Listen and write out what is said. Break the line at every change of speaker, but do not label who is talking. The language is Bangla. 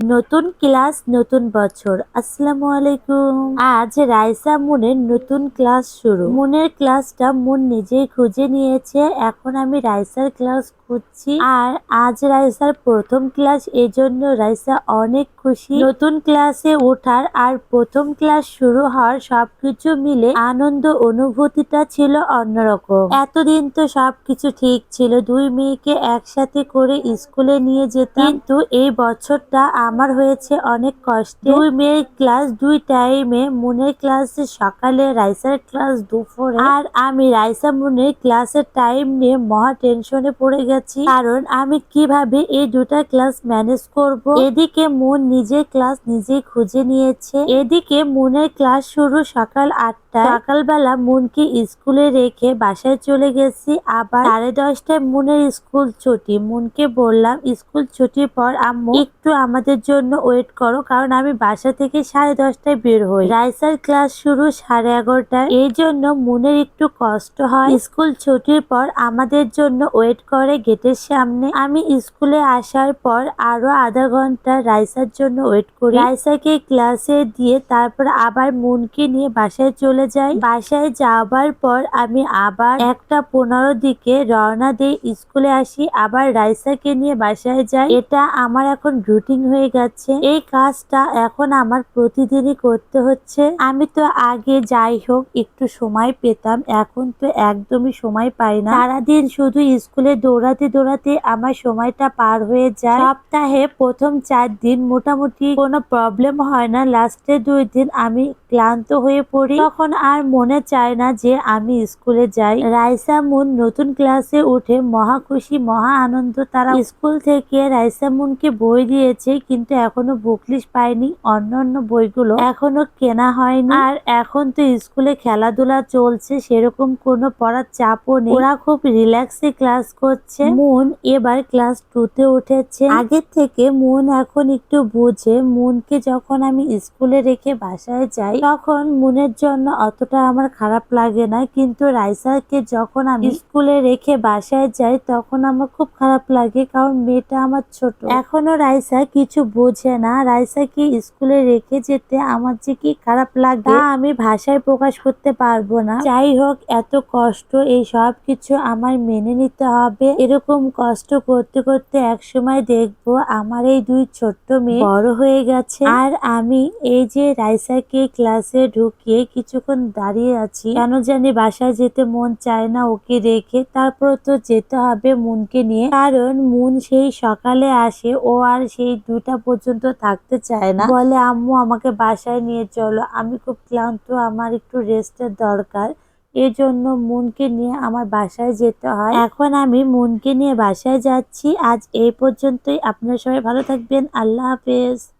নতুন ক্লাস, নতুন বছর। আসসালামু আলাইকুম। আজ রাইসা মুনের নতুন ক্লাস শুরু। মুনের ক্লাসটা মুন নিজেই খুঁজে নিয়েছে। এখন আমি রাইসার ক্লাস খুঁজছি। আর আজ রাইসার প্রথম ক্লাস, এজন্য রাইসা অনেক খুশি। নতুন ক্লাসে ওঠার আর প্রথম ক্লাস শুরু হওয়ার সবকিছু মিলে আনন্দ অনুভূতিটা ছিল অন্যরকম। এতদিন তো সবকিছু ঠিক ছিল, দুই মেয়েকে একসাথে করে স্কুলে নিয়ে যেতাম। কিন্তু এই বছরটা আমার হয়েছে অনেক কষ্ট। দুই মেয়ের ক্লাস দুই টাইমে, মুনের ক্লাস সকালে, রাইসার ক্লাস দুপুরে। আর আমি রাইসা মুনের ক্লাসের টাইম নিয়ে মহা টেনশনে পড়ে গেছি। কারণ আমি কীভাবে এই দুটা ক্লাস ম্যানেজ করব? এদিকে মন নিজের ক্লাস নিজে খুঁজে নিয়েছে। এদিকে মনের ক্লাস শুরু সকাল আটটা সকালবেলা মুনকে স্কুলে রেখে বাসায় চলে গেছি। আবার সাড়ে দশটায় মুনের স্কুল ছুটি। মুনকে বললাম, স্কুল ছুটির পর আম্মু, একটু আমাদের জন্য ওয়েট করো, কারণ আমি বাসা থেকে সাড়ে দশটায় বের হই। রাইসার ক্লাস শুরু সাড়ে এগারোটায়। এই জন্য মনের একটু কষ্ট হয়। স্কুল ছুটির পর আমাদের জন্য ওয়েট করে গেটের সামনে। আমি স্কুলে আসার পর আরও আধা ঘণ্টা রাইসার জন্য ওয়েট করি। রাইসাকে ক্লাসে দিয়ে তারপর আবার মুনকে নিয়ে বাসায় চলে যাই। বাসায় যাবার পর আমি আবার একটা পনেরো দিকে রওনা দিয়ে স্কুলে আসি। আবার রাইসাকে নিয়ে বাসায় যাই। এটা আমার এখন রুটিন হয়ে গেছে। এই কাজটা এখন আমার প্রতিদিনই করতে হচ্ছে। আমি তো আগে যাই হোক, একটু সময় পেতাম। এখন তো একদমই সময় পাই না। সারাদিন শুধু স্কুলে দৌড়াতে দৌড়াতে আমার সময়টা পার হয়ে যায়। সপ্তাহে প্রথম চার দিন মোটামুটি কোনো প্রবলেম হয় না। লাস্টে দুই দিন আমি ক্লান্ত হয়ে পড়ি। তখন আর মনে চায় না যে আমি স্কুলে যাই। রাইসা মুন নতুন ক্লাসে উঠে মহা খুশি, মহা আনন্দ। তারা স্কুল থেকে রাইসা মুনকে বই দিয়েছে, কিন্তু এখনও বুকলিশ পায়নি অন্য অন্য বইগুলো। এখনও কেনা হয়নি। আর এখন তো স্কুলে খেলাধুলা চলছে, সেরকম কোনো পড়ার চাপও নেই। ওরা খুব রিল্যাক্সে ক্লাস করছে। মুন এবার ক্লাস টু তে উঠেছে। আগের থেকে মুন এখন একটু বুঝে, মুনকে যখন আমি স্কুলে রেখে বাসায় যাই, তখন মুনের জন্য অতটা আমার খারাপ লাগে না। কিন্তু রাইসাকে যখন আমি স্কুলে রেখে বাসায় যাই তখন আমার খুব খারাপ লাগে কারণ মেয়েটা আমার ছোট। এখনও রাইসা কিছু বোঝে না। রাইসাকে স্কুলে রেখে যেতে আমার যে কি খারাপ লাগে তা আমি ভাষায় প্রকাশ করতে পারব না। যাই হোক এত কষ্ট এই সব কিছু আমার মেনে নিতে হবে। এরকম কষ্ট করতে করতে এক সময় দেখব আমার এই দুই ছোট্ট মেয়ে বড় হয়ে গেছে। আর আমি এই যে রাইসাকে ক্লাসে ঢুকিয়ে কিছুক্ষণ দাঁড়িয়ে আছি। কেন জানি বাসায় যেতে মন চায় না ওকে রেখে। তারপর তো যেতে হবে মুনকে নিয়ে। কারণ মুন সেই সকালে আসে, ও আর সেই দুটা পর্যন্ত থাকতে চায় না। বলে, আম্মু, আমাকে বাসায় নিয়ে চলো। আমি খুব ক্লান্ত, আমার একটু রেস্টের দরকার। এই জন্য মুনকে নিয়ে আমার বাসায় যেতে হয়। এখন আমি মুনকে নিয়ে বাসায় যাচ্ছি। আজ এই পর্যন্তই। আপনারা সবাই ভালো থাকবেন। আল্লাহ হাফেজ।